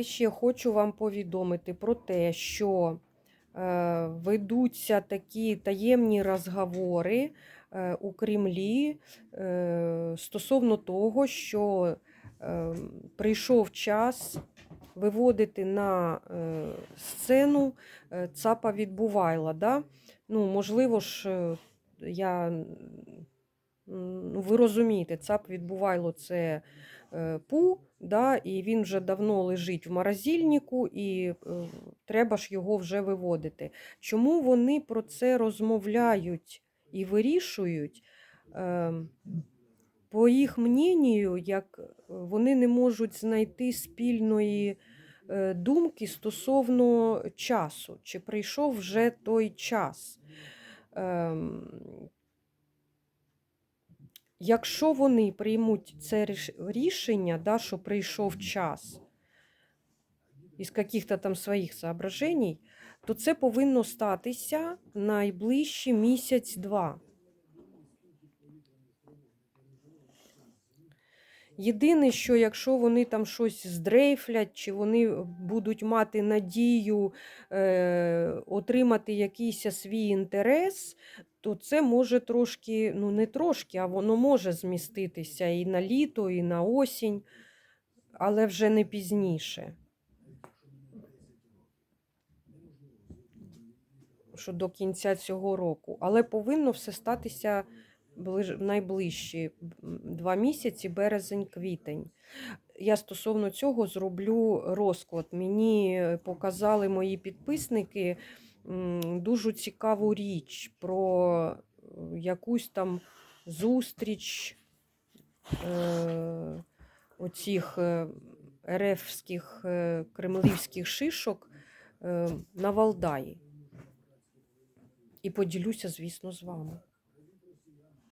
Ще хочу вам повідомити про те, що е, ведуться такі таємні розговори е, у Кремлі е, стосовно того, що прийшов час виводити на сцену цапа відбувайла. Да? Ну, можливо ж, я, ви розумієте, цап відбувайло це пу, да, і він вже давно лежить в морозильнику, і е, треба ж його вже виводити. Чому вони про це розмовляють і вирішують? Е, по їх мненню, як вони не можуть знайти спільної е, думки стосовно часу, чи прийшов вже той час. Якщо вони приймуть це ріш- рішення, да, що прийшов час із каких-то там своїх соображень, то це повинно статися найближчі місяць-два. Єдине, що якщо вони там щось здрейфлять, чи вони будуть мати надію е, отримати якийсь свій інтерес, то це може трошки, ну не трошки, а воно може зміститися і на літо, і на осінь, але вже не пізніше. Що до кінця цього року. Але повинно все статися. Найближчі два місяці, березень-квітень. Я стосовно цього зроблю розклад. Мені показали мої підписники дуже цікаву річ про е, якусь там зустріч е, оцих е, е, кремлівських шишок на Валдаї. І поділюся, звісно, з вами.